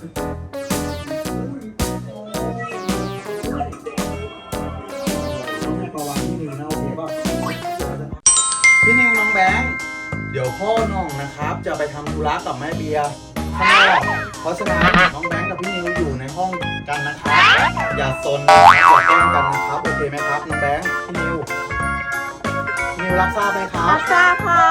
พี่นิวน้องแบงค์เดี๋ยวพ่อน้องนะครับ จะไปทำธุระกับแม่เบียร์ข้างนอกเพราะฉะนั้นน้องแบงค์กับพี่นิวอยู่ในห้องกันนะครับอย่าสนจับอย่าแก้งกันนะครับโอเคไหมครับน้องแบงค์พี่นิวพี่นิวรับทราบไหมครับ รับทราบค่ะ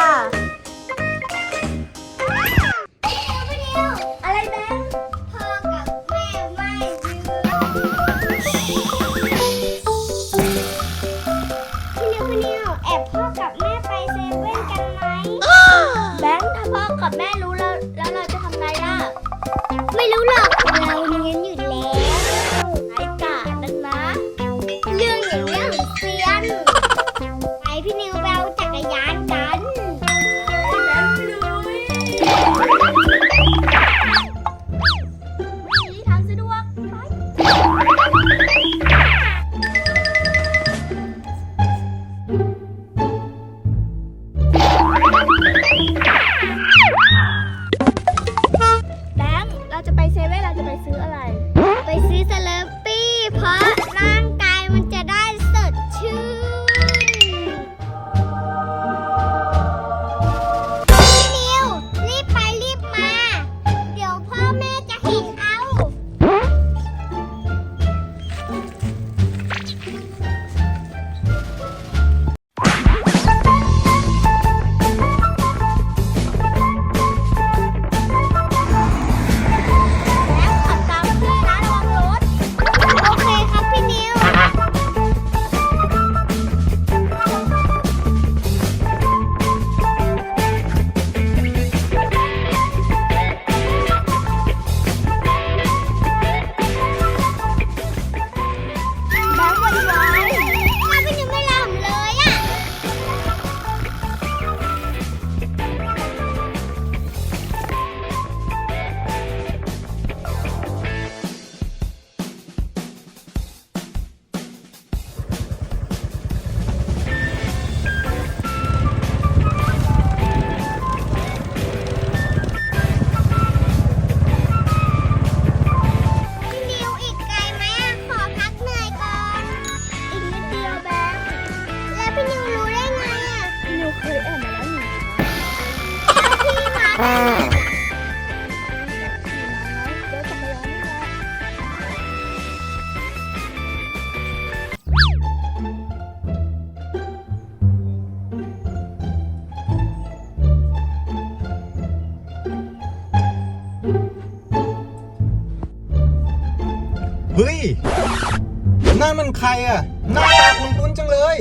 เฮ้ยนั่นมันใครอะ หน้าตาคุ้นจังเลย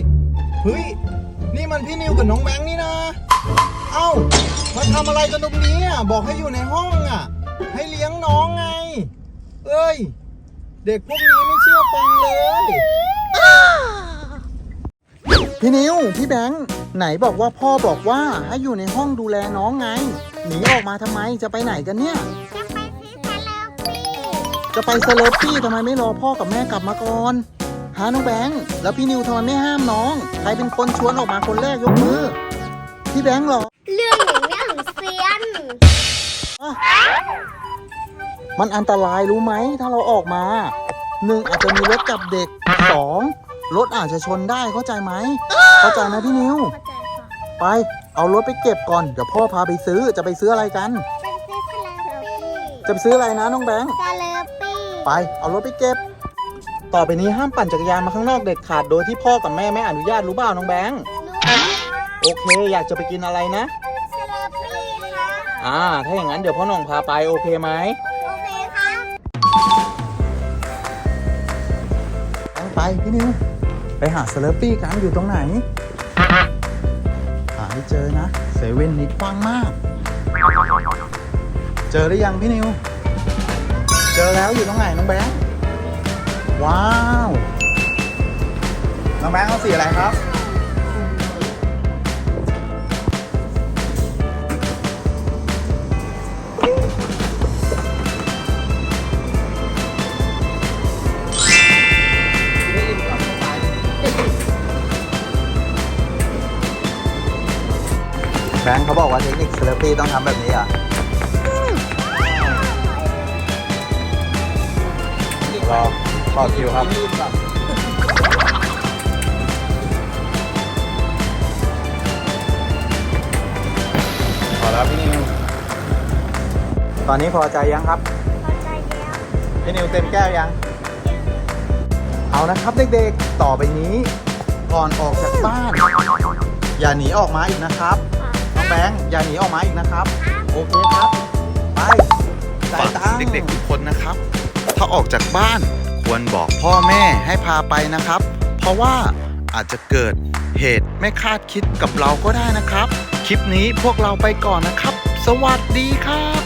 เฮ้ย นี่มันพี่นิวกับน้องแบงค์นี่นะ เอ้า มาทำอะไรกันตรงนี้อะ บอกให้อยู่ในห้องอะ ให้เลี้ยงน้องไง เอ้ย เด็กพวกนี้ไม่เชื่อฟังเลย พี่นิว พี่แบงค์ไหนบอกว่าพ่อบอกว่าให้อยู่ในห้องดูแลน้องไง หนีออกมาทำไม จะไปไหนกันเนี่ย จะไปซื้อสเลปปี้จะไปเซเลบปี้ทำไมไม่รอพ่อกับแม่กลับมาก่อนหาน้องแบงค์แล้วพี่นิวทำไมไม่ห้ามน้อง ใครเป็นคนชวนออกมาคนแรกยกมือ พี่แบงค์เหรอ เรื่องอย่างเรื่องเซียน มันอันตรายรู้ไหมถ้าเราออกมาหนึ่งอาจจะมีรถจับเด็กสองรถอาจจะชนได้เข้าใจไหมเข้าใจไหมพี่นิวเข้าใจค่ะไปเอารถไปเก็บก่อนเดี๋ยวพ่อพาไปซื้อจะไปซื้ออะไรกันไปซื้อสเลปปี้จะไปซื้ออะไรนะน้องแบงค์สเลปปี้ ไปเอารถไปเก็บ ต่อไปนี้ห้ามปั่นจักรยานมาข้างนอกเด็ดขาดโดยที่พ่อกับแม่ไม่อนุญาตรู้เปล่าน้องแบงค์โอเค อยากจะไปกินอะไรนะสเลปปี้ค่ะอ่า ถ้าอย่างนั้นเดี๋ยวพ่อหน่องพาไปโอเคไหมโอเคครับไปพี่นิวไปหาเซเลปปี้กันอยู่ตรงไหนหาให้เจอนะเซเว่นนี้กว้างมาก เจอหรือยังพี่นิว เจอแล้วอยู่ตรงไหนน้องแบงค์ว้าว น้องแบงค์เอาสีอะไรครับ แบงค์เขาบอกว่าเทคนิคเซเลปปี้ต้องทำแบบนี้อะ รอต่อคิวครับขออแล้วพี่นิว ตอนนี้พอใจยังครับ พอใจแล้วพี่นิวเต็มแก้วยัง เอานะครับเด็กๆ ต่อไปนี้ ก่อนออกจากบ้าน อย่าหนีออกมาอีกนะครับน้องแบงค์อย่าหนีออกมาอีกนะครับ โอเคครับ ไปจ่ายตังค์ เด็กๆทุกคนนะครับ ถ้าออกจากบ้าน ควรบอกพ่อแม่ให้พาไปนะครับ เพราะว่าอาจจะเกิดเหตุไม่คาดคิดกับเราก็ได้นะครับ คลิปนี้พวกเราไปก่อนนะครับ สวัสดีครับ